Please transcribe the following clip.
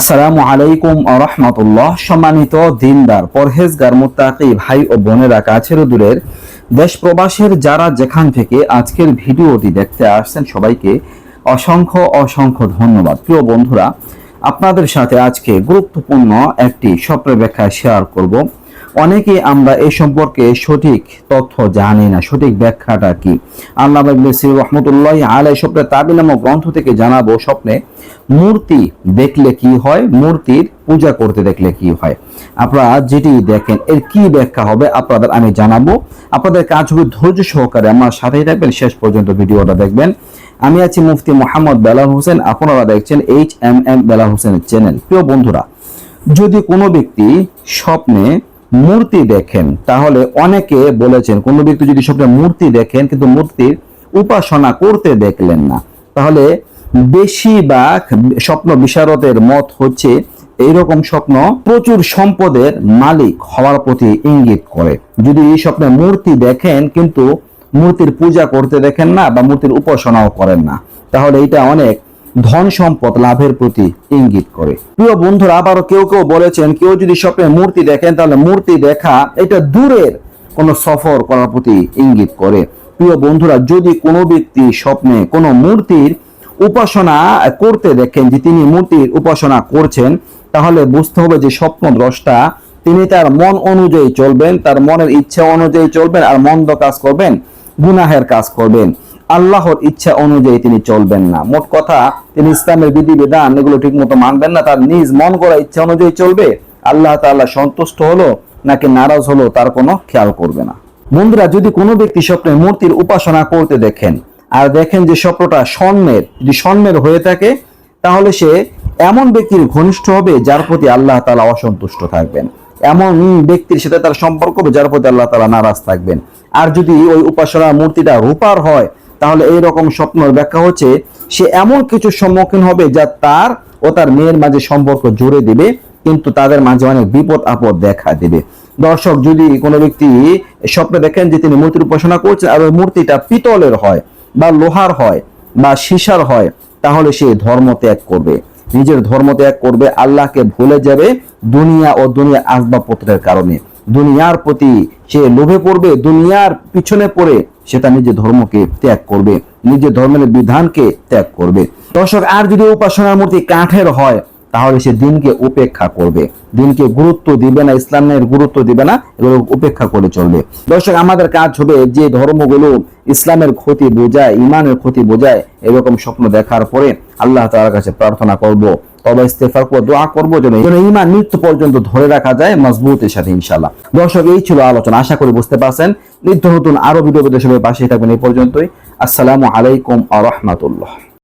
আসসালামু আলাইকুম রহমতুল্লাহ। সম্মানিত দিনদার, পরহেজগার মোত্তাকি ভাই ও বোনেরা কাছের দূরের দেশ প্রবাসের যারা যেখান থেকে আজকের ভিডিওটি দেখতে আসছেন, সবাইকে অসংখ্য অসংখ্য ধন্যবাদ। প্রিয় বন্ধুরা, আপনাদের সাথে আজকে গুরুত্বপূর্ণ একটি স্বপ্নের ব্যাখ্যা শেয়ার করব। অনেকে আমরা এই সম্পর্কে সঠিক তথ্য জানি না, সঠিক ব্যাখ্যাটা কি? আল্লাহ রহমতুল্লাহ আলাই স্বপ্নের তাবি নামক গ্রন্থ থেকে জানাব স্বপ্নে, মূর্তি দেখলে কি হয়? মূর্তির পূজা করতে দেখলে কি হয়? আপনারা যেটি দেখেন, এর কি ব্যাখ্যা হবে আপনাদের আমি জানাব। আপনাদের কাজ হবে ধৈর্য সহকারে, আমার সাথেই থাকবেন, শেষ পর্যন্ত ভিডিওটা দেখবেন। আমি আছি মুফতি মোহাম্মদ বেলাল হোসেন, আপনারা দেখছেন এইচ এম এম বেলাল হোসেনের চ্যানেল প্রিয় বন্ধুরা, যদি কোনো ব্যক্তি স্বপ্নে মূর্তি দেখেন, তাহলে অনেকে বলেছেন, কোনো ব্যক্তি যদি স্বপ্নে মূর্তি দেখেন, কিন্তু মূর্তির উপাসনা করতে দেখলেন না। তাহলে বেশিরভাগ স্বপ্ন বিশারদের মত হচ্ছে, এইরকম স্বপ্ন প্রচুর সম্পদের মালিক হওয়ার প্রতি ইঙ্গিত করে। যদি এই স্বপ্নে মূর্তি দেখেন, কিন্তু মূর্তির পূজা করতে দেখেন না বা মূর্তির উপাসনাও করেন না, তাহলে এটা অনেক ধন সম্পদ লাভের প্রতি ইঙ্গিত করে। প্রিয় বন্ধুরা, আবারও কেউ কেউ বলেছেন, কেউ যদি স্বপ্নে মূর্তি দেখেন, তাহলে মূর্তি দেখা এটা দূরের কোনো সফর করার প্রতি ইঙ্গিত করে। প্রিয় বন্ধুরা, যদি কোনো ব্যক্তি স্বপ্নে কোনো মূর্তির উপাসনা করতে দেখেন, যে তিনি মূর্তির উপাসনা করছেন, তাহলে বুঝতে হবে যে স্বপ্ন দ্রষ্টা তিনি তার মন অনুযায়ী চলবেন, তার মনের ইচ্ছা অনুযায়ী চলবেন, আর মন্দ কাজ করবেন, গুনাহের কাজ করবেন। আল্লাহর ইচ্ছা অনুযায়ী তিনি চলবেন না। মোট কথা, তিনি ইসলামের বিধিবিধান এগুলো ঠিক মতো মানবেন না, তার নিজ মন করা ইচ্ছা অনুযায়ী চলবে। আল্লাহ তাআলা সন্তুষ্ট হলো নাকি নারাজ হলো তার কোনো খেয়াল করবে না। বন্ধুরা, যদি কোনো ব্যক্তি স্বপ্নে মূর্তির উপাসনা করতে দেখেন আর দেখেন যে স্বপ্নটা স্বর্ণের, যদি স্বর্ণের হয়ে থাকে, তাহলে সে এমন ব্যক্তির ঘনিষ্ঠ হবে যার প্রতি আল্লাহ তালা অসন্তুষ্ট থাকবেন। এমন ব্যক্তির সাথে তার সম্পর্ক হবে যার প্রতি আল্লাহ তালা নারাজ থাকবেন। আর যদি ওই উপাসনা মূর্তিটা রূপার হয় তাহলে এই রকম স্বপ্নের ব্যাখ্যা হচ্ছে, সে এমন কিছু সম্মুখীন হবে যা তার ও তার মেয়ের মাঝে সম্পর্ক জুড়ে দিবে, কিন্তু তাদের মাঝে অনেক বিপদ আপদ দেখা দিবে। দর্শক, যদি কোনো ব্যক্তি স্বপ্নে দেখেন যে তিনি মূর্তির উপাসনা করছেন আর ওই মূর্তিটা পিতলের হয় বা লোহার হয় বা সীসার হয়, তাহলে সে ধর্ম ত্যাগ করবে। নিজের ধর্ম ত্যাগ করবে আল্লাহকে ভুলে যাবে দুনিয়া ও দুনিয়া আসবাবপত্রের কারণে। দুনিয়ার প্রতি সে লোভে পড়বে, দুনিয়ার পিছনে পড়ে সেটা নিজের ধর্মকে ত্যাগ করবে নিজের ধর্মের বিধানকে ত্যাগ করবে। দর্শক, আর যদি উপাসনার মূর্তি কাঠের হয় তাহলে সে দিনকে উপেক্ষা করবে। দিনকে গুরুত্ব দিবে না, ইসলামের গুরুত্ব দিবে না, এগুলো উপেক্ষা করে চলবে। দর্শক, আমাদের কাজ হবে যে ধর্মগুলো ইসলামের ক্ষতি বোঝায়, ইমানের ক্ষতি বোঝায়, এরকম স্বপ্ন দেখার পরে আল্লাহ তাআলার কাছে প্রার্থনা করব, তবে ইস্তেফার করে দোয়া করব যেন যেন ইমান মৃত্যু পর্যন্ত ধরে রাখা যায়, মজবুতের সাথে ইনশাল্লাহ দর্শক, এই ছিল আলোচনা, আশা করি বুঝতে পারছেন। নিত্য নতুন আরও ভিডিও সবাই পাশে থাকবেন এই পর্যন্তই। আসসালামু আলাইকুম আ রহমাতুল্লাহ।